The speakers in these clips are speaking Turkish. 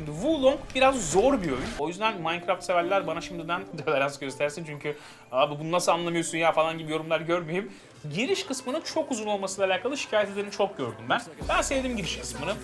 Şimdi Wulong biraz zor bir oyun. O yüzden Minecraft severler bana şimdiden tolerans göstersin. Çünkü abi bunu nasıl anlamıyorsun ya falan gibi yorumlar görmeyeyim. Giriş kısmının çok uzun olmasıyla alakalı şikayet edeni çok gördüm ben. Ben sevdim giriş kısmını.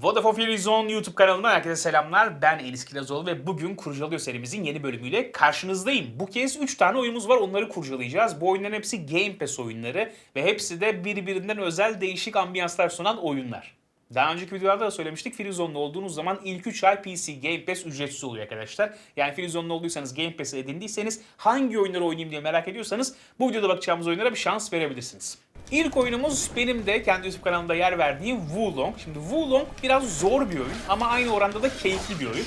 Vodafone Freezone YouTube kanalından herkese selamlar. Ben Enis Kirazoğlu ve bugün Kurcalıyor serimizin yeni bölümüyle karşınızdayım. Bu kez 3 tane oyunumuz var onları kurcalayacağız. Bu oyunların hepsi Game Pass oyunları ve hepsi de birbirinden özel değişik ambiyanslar sunan oyunlar. Daha önceki videolarda da söylemiştik Freezone'da olduğunuz zaman ilk 3 ay PC Game Pass ücretsiz oluyor arkadaşlar. Yani Freezone'da olduysanız Game Pass'i edindiyseniz hangi oyunları oynayayım diye merak ediyorsanız bu videoda bakacağımız oyunlara bir şans verebilirsiniz. İlk oyunumuz benim de kendi YouTube kanalımda yer verdiğim Wulong. Şimdi Wulong biraz zor bir oyun ama aynı oranda da keyifli bir oyun.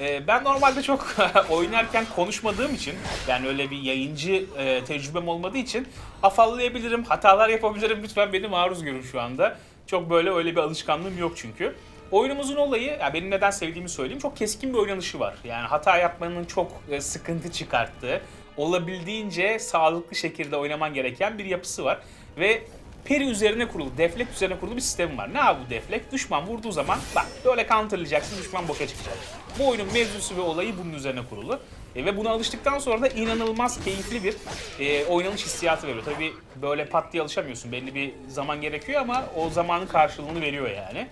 Ee, ben normalde çok oynarken konuşmadığım için yani öyle bir yayıncı e, tecrübem olmadığı için afallayabilirim, hatalar yapabilirim. Lütfen beni maruz görün şu anda. Çok böyle öyle bir alışkanlığım yok çünkü. Oyunumuzun olayı, ya benim neden sevdiğimi söyleyeyim, çok keskin bir oynanışı var. Yani hata yapmanın çok e, sıkıntı çıkarttığı, olabildiğince sağlıklı şekilde oynaman gereken bir yapısı var. Ve peri üzerine kurulu, deflect üzerine kurulu bir sistem var. Ne abi bu deflect? Düşman vurduğu zaman bak böyle counterlayacaksın, düşman boka çıkacak. Bu oyunun mevzusu ve olayı bunun üzerine kurulu. E, ve buna alıştıktan sonra da inanılmaz keyifli bir e, oynanış hissiyatı veriyor. Tabii böyle pat diye alışamıyorsun. Belli bir zaman gerekiyor ama o zamanın karşılığını veriyor yani.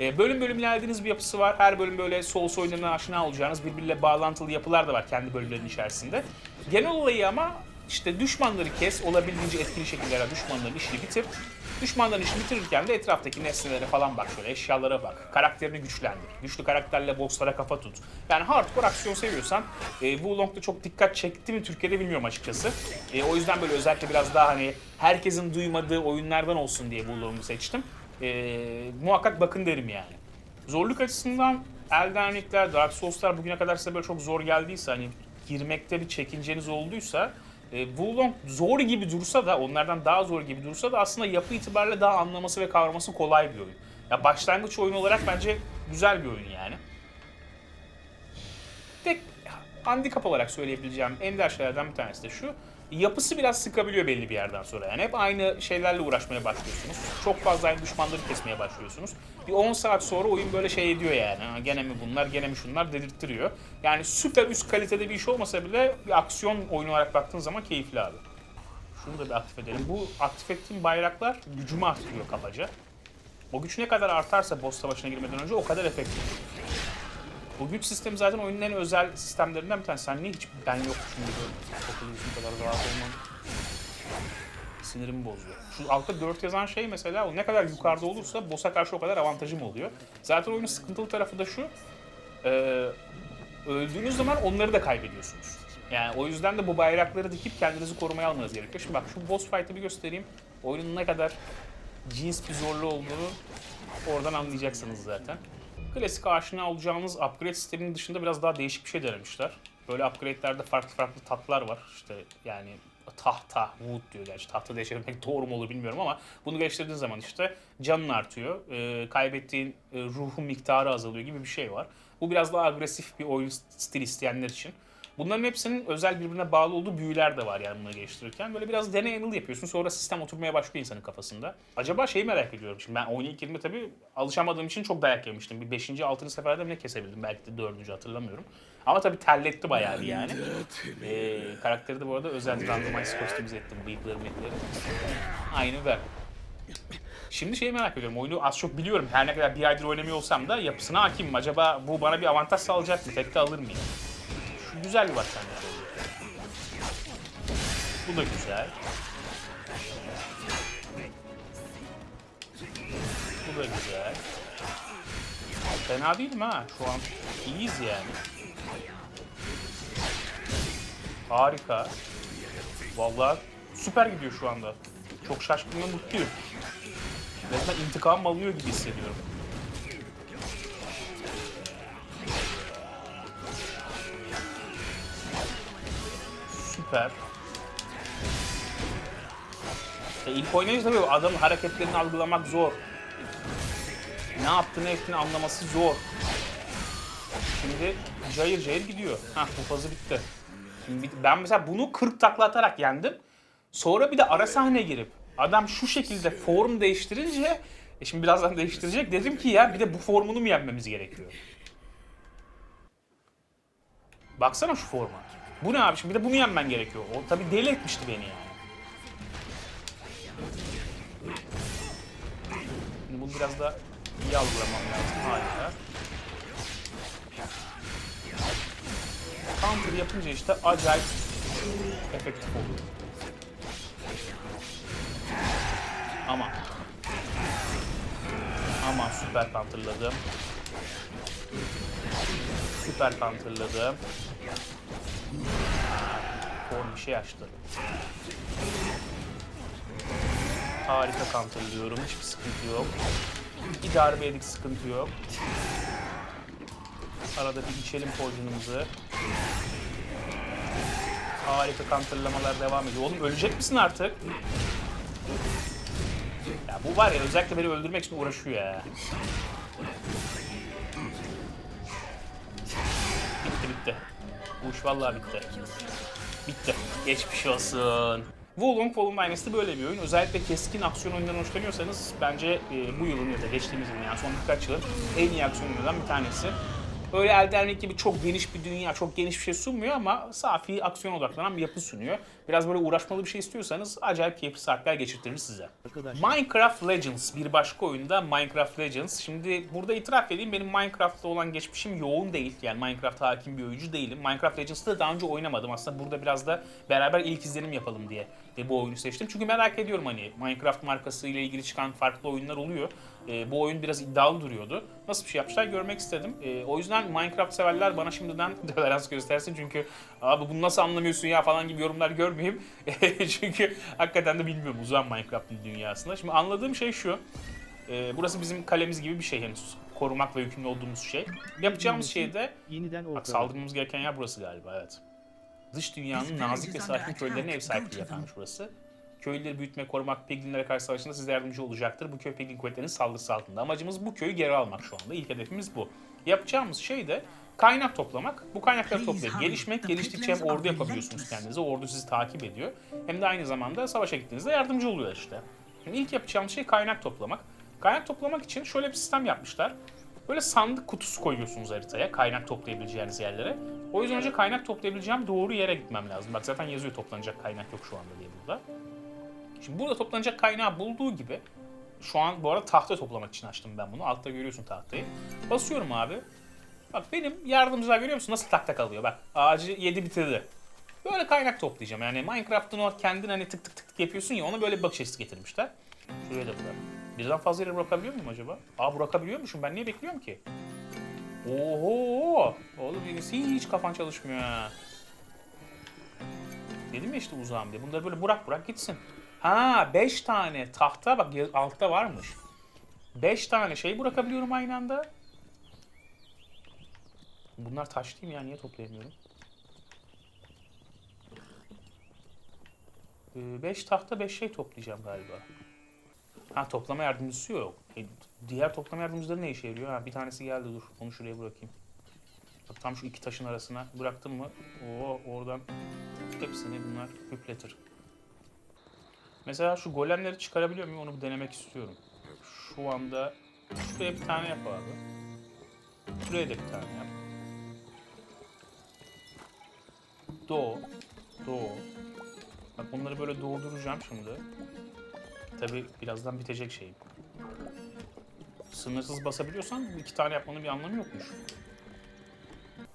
E, bölüm bölüm ilerlediğiniz bir yapısı var. Her bölüm böyle Souls oyunlarına aşina olacağınız birbiriyle bağlantılı yapılar da var kendi bölümlerin içerisinde. Genel olayı ama işte düşmanları kes, olabildiğince etkili şekilde düşmanların işini bitir. Düşmanların işini bitirirken de etraftaki nesnelere falan bak şöyle, eşyalara bak. Karakterini güçlendir. Güçlü karakterle bosslara kafa tut. Yani hardcore aksiyon seviyorsan e, Wulong'da çok dikkat çekti mi Türkiye'de bilmiyorum açıkçası. E, o yüzden böyle özellikle biraz daha hani herkesin duymadığı oyunlardan olsun diye Wulong'u seçtim. E, muhakkak bakın derim yani. Zorluk açısından Elden Ring'ler, Dark Souls'lar bugüne kadar size böyle çok zor geldiyse hani girmekte bir çekinceniz olduysa e, Wulong zor gibi dursa da onlardan daha zor gibi dursa da aslında yapı itibariyle daha anlaması ve kavraması kolay bir oyun. Ya başlangıç oyunu olarak bence güzel bir oyun yani. Tek handikap olarak söyleyebileceğim ender şeylerden bir tanesi de şu. Yapısı biraz sıkabiliyor belli bir yerden sonra. Yani hep aynı şeylerle uğraşmaya başlıyorsunuz. Çok fazla aynı düşmanları kesmeye başlıyorsunuz. Bir 10 saat sonra oyun böyle şey ediyor yani. Ha, gene mi bunlar, gene mi şunlar dedirttiriyor. Yani süper üst kalitede bir iş olmasa bile bir aksiyon oyunu olarak baktığın zaman keyifli abi. Şunu da bir aktif edelim. Bu aktif ettiğim bayraklar gücümü artırıyor kabaca. O güç ne kadar artarsa boss savaşına girmeden önce o kadar efektif. Bu güç sistemi zaten oyunun en özel sistemlerinden bir tanesi. Niye hiç ben yokmuşum gibi okuyorsun kadar rahat olman sinirimi bozuyor. Şu altta 4 yazan şey mesela o ne kadar yukarıda olursa boss'a karşı o kadar avantajım oluyor. Zaten oyunun sıkıntılı tarafı da şu. E, öldüğünüz zaman onları da kaybediyorsunuz. Yani o yüzden de bu bayrakları dikip kendinizi korumaya almanız gerekiyor. Şimdi bak şu boss fight'ı bir göstereyim. Oyunun ne kadar cins bir zorlu olduğunu oradan anlayacaksınız zaten. Klasik aşina olacağınız upgrade sisteminin dışında biraz daha değişik bir şey denemişler. Böyle upgrade'lerde farklı farklı tatlar var. İşte yani tahta, wood diyor gerçi. Tahta değiştirmek doğru mu olur bilmiyorum ama bunu geliştirdiğin zaman işte canın artıyor. Ee, kaybettiğin e, ruhun miktarı azalıyor gibi bir şey var. Bu biraz daha agresif bir oyun stili isteyenler için. Bunların hepsinin özel birbirine bağlı olduğu büyüler de var yani bunları geliştirirken. Böyle biraz deney yanıl yapıyorsun sonra sistem oturmaya başlıyor insanın kafasında. Acaba şeyi merak ediyorum şimdi ben oyuna ilk girdiğimde tabii alışamadığım için çok dayak yemiştim. Bir 5. 6. seferde bile kesebildim belki de 4. hatırlamıyorum. Ama tabii terletti bayağı bir yani. Ee, karakteri de bu arada özel randomize kostümize ettim. Bıyıkları mıyıkları. Aynı ver. Şimdi şeyi merak ediyorum. Oyunu az çok biliyorum. Her ne kadar bir aydır oynamıyor olsam da yapısına hakimim. Acaba bu bana bir avantaj sağlayacak mı? Tekte alır mıyım? Şu güzel bir başlangıç oldu. Bu da güzel. Bu da güzel. Fena değil mi ha? Şu an iyiyiz yani. Harika. Vallahi süper gidiyor şu anda. Çok şaşkın ve mutluyum. Resmen intikam alıyor gibi hissediyorum. Süper. E ilk oynayınca tabii adamın hareketlerini algılamak zor. Ne yaptığını ettiğini anlaması zor. Şimdi cayır cayır gidiyor. Hah bu fazı bitti. Şimdi ben mesela bunu 40 takla atarak yendim. Sonra bir de ara sahne girip adam şu şekilde form değiştirince E şimdi birazdan değiştirecek. Dedim ki ya bir de bu formunu mu yenmemiz gerekiyor? Baksana şu forma. Bu ne abi şimdi bir de bunu yenmen gerekiyor. O tabii deli etmişti beni yani. Şimdi bunu biraz da iyi algılamam lazım. Harika. Counter yapınca işte acayip efektif oluyor. Ama ama süper counterladım. Süper counterladım. Form bir şey açtı. Harika counterlıyorum. Hiçbir sıkıntı yok. Bir darbe yedik sıkıntı yok. Arada bir içelim poison'ımızı. Harika counterlamalar devam ediyor. Oğlum ölecek misin artık? Ya bu var ya özellikle beni öldürmek için uğraşıyor ya. Bitti bitti. Bu vallahi bitti. Bitti. Geçmiş olsun. Wulong Fallen Dynasty böyle bir oyun. Özellikle keskin aksiyon oyunlarından hoşlanıyorsanız bence e, bu yılın ya da geçtiğimiz yılın yani son birkaç yılın en iyi aksiyon oyunlarından bir tanesi. Öyle Elden Ring gibi çok geniş bir dünya, çok geniş bir şey sunmuyor ama safi aksiyon odaklanan bir yapı sunuyor. Biraz böyle uğraşmalı bir şey istiyorsanız acayip keyifli saatler geçirtir size. Minecraft Legends bir başka oyunda Minecraft Legends. Şimdi burada itiraf edeyim benim Minecraft'ta olan geçmişim yoğun değil. Yani Minecraft'a hakim bir oyuncu değilim. Minecraft Legends'ı da daha önce oynamadım. Aslında burada biraz da beraber ilk izlenim yapalım diye e, bu oyunu seçtim. Çünkü merak ediyorum hani Minecraft markası ile ilgili çıkan farklı oyunlar oluyor. E, bu oyun biraz iddialı duruyordu. Nasıl bir şey yapmışlar görmek istedim. E, o yüzden Minecraft severler bana şimdiden tolerans göstersin. Çünkü abi bunu nasıl anlamıyorsun ya falan gibi yorumlar görmeyeyim. çünkü hakikaten de bilmiyorum uzan Minecraft'ın dünyasında. Şimdi anladığım şey şu. E, burası bizim kalemiz gibi bir şey henüz. Korumak ve yükümlü olduğumuz şey. Yapacağımız şey de yeniden Bak saldırmamız gereken yer burası galiba evet. Dış dünyanın nazik ve sakin köylerine ev sahipliği yaparmış burası. Köylüleri büyütmek, korumak, piglinlere karşı savaşında size yardımcı olacaktır. Bu köy piglin kuvvetlerinin saldırısı altında. Amacımız bu köyü geri almak şu anda. İlk hedefimiz bu. Yapacağımız şey de kaynak toplamak. Bu kaynakları toplayıp gelişmek, geliştikçe hem ordu yapabiliyorsunuz kendinize. Ordu sizi takip ediyor. Hem de aynı zamanda savaşa gittiğinizde yardımcı oluyor işte. Şimdi ilk yapacağımız şey kaynak toplamak. Kaynak toplamak için şöyle bir sistem yapmışlar. Böyle sandık kutusu koyuyorsunuz haritaya kaynak toplayabileceğiniz yerlere. O yüzden önce kaynak toplayabileceğim doğru yere gitmem lazım. Bak zaten yazıyor toplanacak kaynak yok şu anda diye burada. Şimdi burada toplanacak kaynağı bulduğu gibi şu an bu arada tahta toplamak için açtım ben bunu. Altta görüyorsun tahtayı. Basıyorum abi. Bak benim yardımcılar görüyor musun nasıl tak tak alıyor bak. Ağacı yedi bitirdi. Böyle kaynak toplayacağım. Yani Minecraft'ın o kendin hani tık tık tık tık yapıyorsun ya ona böyle bir bakış açısı getirmişler. Şuraya da bırak. Birden fazla yere bırakabiliyor muyum acaba? Aa bırakabiliyormuşum. Ben niye bekliyorum ki? Oho! Oğlum birisi hiç kafan çalışmıyor ha. Dedim ya işte uzağım diye. Bunları böyle bırak bırak gitsin. Ha 5 tane tahta bak altta varmış. 5 tane şey bırakabiliyorum aynı anda. Bunlar taş değil mi ya? Niye toplayamıyorum? 5 tahta 5 şey toplayacağım galiba. Ha toplama yardımcısı yok. E, diğer toplama yardımcıları ne işe yarıyor? Ha bir tanesi geldi dur. Onu şuraya bırakayım. Bak tam şu iki taşın arasına bıraktım mı? Oo oradan hepsini bunlar hüpletir. Mesela şu golemleri çıkarabiliyor muyum? Onu denemek istiyorum. Şu anda şuraya bir tane yap abi. Şuraya da bir tane yap. Doğu. Doğu. Bak bunları böyle dolduracağım şimdi. Tabi birazdan bitecek şeyim. Sınırsız basabiliyorsan iki tane yapmanın bir anlamı yokmuş.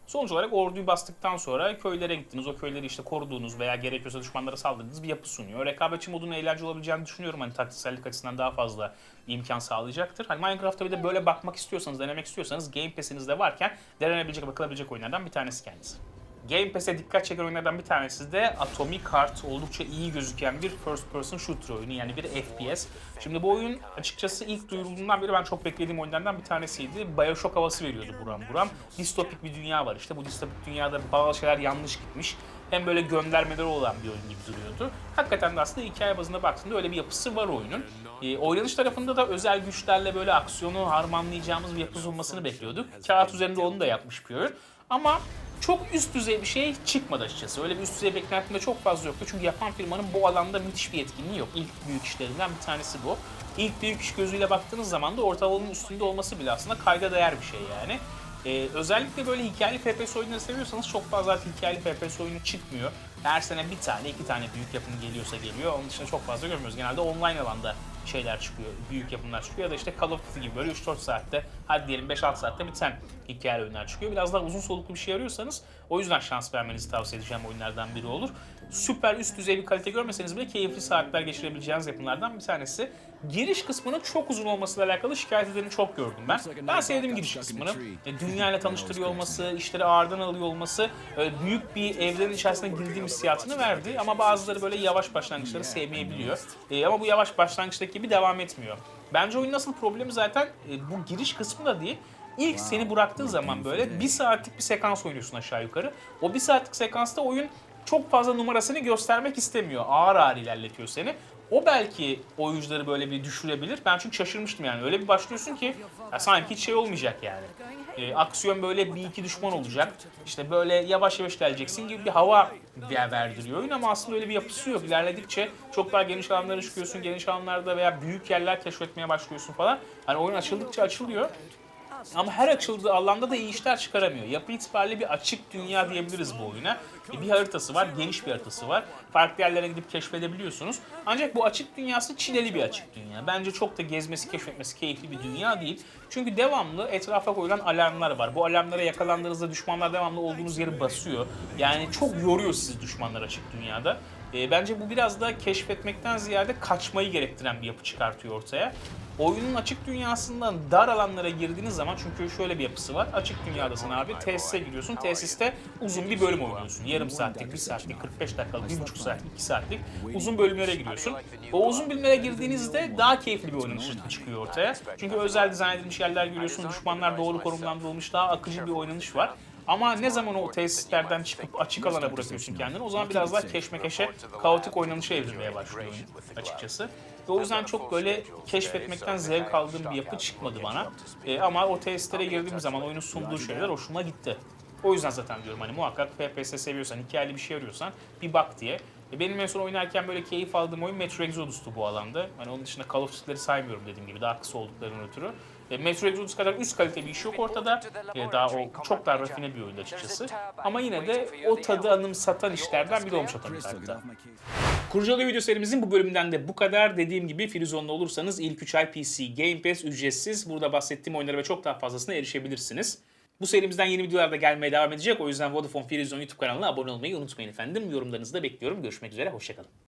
Sonuç olarak orduyu bastıktan sonra köylere gittiniz. O köyleri işte koruduğunuz veya gerekiyorsa düşmanlara saldırdığınız bir yapı sunuyor. Rekabetçi modunun eğlenceli olabileceğini düşünüyorum. Hani taktiksellik açısından daha fazla imkan sağlayacaktır. Hani Minecraft'ta bir de böyle bakmak istiyorsanız, denemek istiyorsanız Game Pass'inizde varken denenebilecek, bakılabilecek oyunlardan bir tanesi kendisi. Game Pass'e dikkat çeken oyunlardan bir tanesi de Atomic Heart. Oldukça iyi gözüken bir first person shooter oyunu yani bir FPS. Şimdi bu oyun açıkçası ilk duyurulduğundan beri ben çok beklediğim oyunlardan bir tanesiydi. Bioshock havası veriyordu buram buram. Distopik bir dünya var işte. Bu distopik dünyada bazı şeyler yanlış gitmiş. Hem böyle göndermeleri olan bir oyun gibi duruyordu. Hakikaten de aslında hikaye bazında baktığında öyle bir yapısı var oyunun. Ee, oynanış tarafında da özel güçlerle böyle aksiyonu harmanlayacağımız bir yapı sunmasını bekliyorduk. Kağıt üzerinde onu da yapmış bir oyun. Ama çok üst düzey bir şey çıkmadı açıkçası. Öyle bir üst düzey beklentim de çok fazla yoktu. Çünkü yapan firmanın bu alanda müthiş bir etkinliği yok. İlk büyük işlerinden bir tanesi bu. İlk büyük iş gözüyle baktığınız zaman da ortalamanın üstünde olması bile aslında kayda değer bir şey yani. Ee, özellikle böyle hikayeli FPS oyunları seviyorsanız çok fazla hikayeli FPS oyunu çıkmıyor. Her sene bir tane, iki tane büyük yapım geliyorsa geliyor. Onun dışında çok fazla görmüyoruz. Genelde online alanda şeyler çıkıyor, büyük yapımlar çıkıyor ya da işte Call of Duty gibi böyle 3-4 saatte, hadi diyelim 5-6 saatte biten hikayeli oyunlar çıkıyor. Biraz daha uzun soluklu bir şey arıyorsanız o yüzden şans vermenizi tavsiye edeceğim oyunlardan biri olur. Süper üst düzey bir kalite görmeseniz bile keyifli saatler geçirebileceğiniz yapımlardan bir tanesi. Giriş kısmının çok uzun olmasıyla alakalı şikayet edeni çok gördüm ben. Ben sevdim giriş kısmını. E, Dünyayla tanıştırıyor olması, işleri ağırdan alıyor olması, e, büyük bir evrenin içerisine girdiğim hissiyatını verdi. Ama bazıları böyle yavaş başlangıçları sevmeyebiliyor. E, ama bu yavaş başlangıçtaki gibi devam etmiyor. Bence oyunun asıl problemi zaten e, bu giriş kısmı da değil. İlk seni bıraktığı zaman böyle bir saatlik bir sekans oynuyorsun aşağı yukarı. O bir saatlik sekansta oyun çok fazla numarasını göstermek istemiyor. Ağır ağır ilerletiyor seni. O belki oyuncuları böyle bir düşürebilir. Ben çünkü şaşırmıştım yani. Öyle bir başlıyorsun ki ya sanki hiç şey olmayacak yani. E, aksiyon böyle bir iki düşman olacak. İşte böyle yavaş yavaş geleceksin gibi bir hava ver- verdiriyor oyun ama aslında öyle bir yapısı yok. İlerledikçe çok daha geniş alanlara çıkıyorsun. Geniş alanlarda veya büyük yerler keşfetmeye başlıyorsun falan. Hani oyun açıldıkça açılıyor. Ama her açıldığı alanda da iyi işler çıkaramıyor. Yapı itibariyle bir açık dünya diyebiliriz bu oyuna. E, Bir haritası var, geniş bir haritası var. Farklı yerlere gidip keşfedebiliyorsunuz. Ancak bu açık dünyası çileli bir açık dünya. Bence çok da gezmesi, keşfetmesi keyifli bir dünya değil. Çünkü devamlı etrafa koyulan alarmlar var. Bu alarmlara yakalandığınızda düşmanlar devamlı olduğunuz yeri basıyor. Yani çok yoruyor sizi düşmanlar açık dünyada. E, bence bu biraz da keşfetmekten ziyade kaçmayı gerektiren bir yapı çıkartıyor ortaya. Oyunun açık dünyasından dar alanlara girdiğiniz zaman çünkü şöyle bir yapısı var. Açık dünyadasın abi. Tesise giriyorsun. Tesiste uzun bir bölüm oynuyorsun. Yarım saatlik, bir saatlik, 45 dakikalık, bir buçuk saatlik, iki saatlik uzun bölümlere giriyorsun. O uzun bölümlere girdiğinizde daha keyifli bir oynanış çıkıyor ortaya. Çünkü özel dizayn edilmiş yerler görüyorsun. Düşmanlar doğru konumlandırılmış. Daha akıcı bir oynanış var. Ama ne zaman o tesislerden çıkıp açık alana bırakıyorsun kendini o zaman biraz daha keşmekeşe, kaotik oynanışa evrilmeye başlıyor açıkçası. Ve o yüzden çok böyle keşfetmekten zevk aldığım bir yapı çıkmadı bana. Ee, ama o tesislere girdiğim zaman oyunun sunduğu şeyler hoşuma gitti. O yüzden zaten diyorum hani muhakkak FPS seviyorsan, hikayeli bir şey arıyorsan bir bak diye. E, Benim en son oynarken böyle keyif aldığım oyun Metro Exodus'tu bu alanda. Hani onun dışında Call of Duty'leri saymıyorum dediğim gibi daha kısa olduklarının ötürü. E, Metro Exodus kadar üst kalite bir iş yok ortada. E, daha o çok daha rafine bir oyun açıkçası. Ama yine de o tadı anımsatan işlerden biri olmuş otomatikte. Kurcalı video serimizin bu bölümünden de bu kadar. Dediğim gibi Filizon'da olursanız ilk 3 ay PC Game Pass ücretsiz. Burada bahsettiğim oyunlara ve çok daha fazlasına erişebilirsiniz. Bu serimizden yeni videolar da gelmeye devam edecek. O yüzden Vodafone Filizon YouTube kanalına abone olmayı unutmayın efendim. Yorumlarınızı da bekliyorum. Görüşmek üzere. Hoşçakalın.